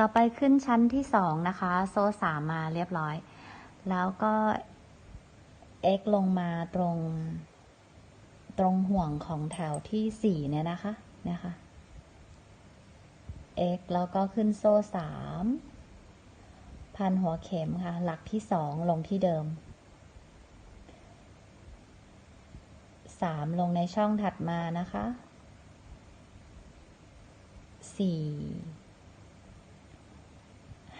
ต่อไปขึ้นชั้นที่สองนะคะ โซ่สามมาเรียบร้อย แล้วก็ x ลงมาตรง ตรงห่วงของแถวที่สี่เนี่ยนะคะนะคะ x แล้วก็ขึ้นโซ่สามพันหัวเข็มค่ะ หลักที่สองลงที่เดิมสามลงในช่องถัดมานะคะสี่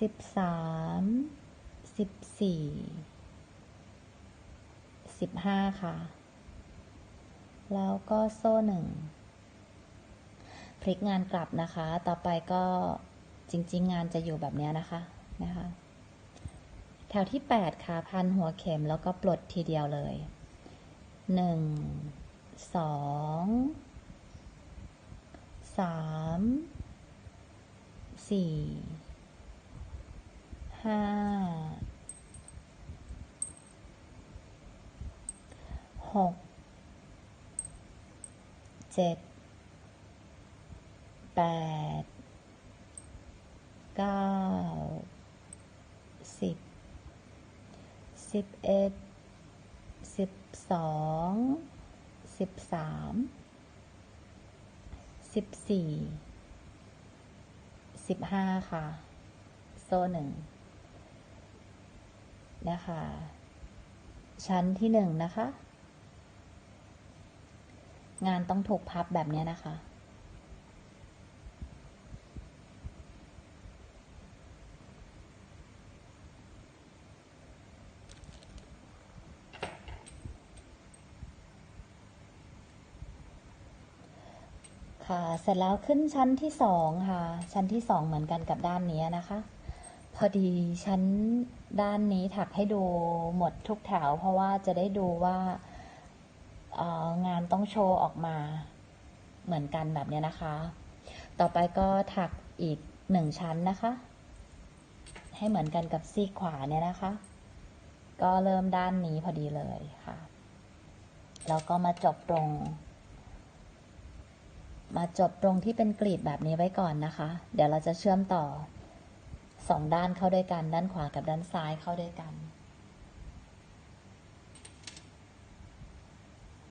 สิบสามสิบสี่สิบห้าค่ะ แล้วก็โซ่หนึ่งพลิกงานกลับนะคะ ต่อไปก็จริง ๆ งานจะอยู่แบบนี้นะคะนะคะ แถวที่ 8 ค่ะ พันหัวเข็มแล้วก็ปลดทีเดียวเลย 1 2 3 4 5 6 7 8เก้าสิบสิบเอ็ดสิบสองสิบสามสิบสี่สิบห้าค่ะ โซ่หนึ่ง นะคะ ชั้นที่หนึ่งนะคะ งานต้องถูกพับแบบนี้นะคะ ค่ะ เสร็จแล้วขึ้นชั้นที่สองค่ะ ชั้นที่สองเหมือนกันกับด้านนี้นะคะ พอดีชั้นด้านนี้ถักให้ดูหมดทุกแถว เพราะว่าจะได้ดูว่างานต้องโชว์ออกมาเหมือนกันแบบนี้นะคะ ต่อไปก็ถักอีกหนึ่งชั้นนะคะ ให้เหมือนกันกับซีขวาเนี่ยนะคะ ก็เริ่มด้านนี้พอดีเลยค่ะ แล้วก็มาจบตรง มาจบตรงที่เป็นกลีบแบบนี้ไว้ก่อนนะคะ เดี๋ยวเราจะเชื่อมต่อ สองด้านเข้าด้วยกัน ด้านขวากับด้านซ้ายเข้าด้วยกัน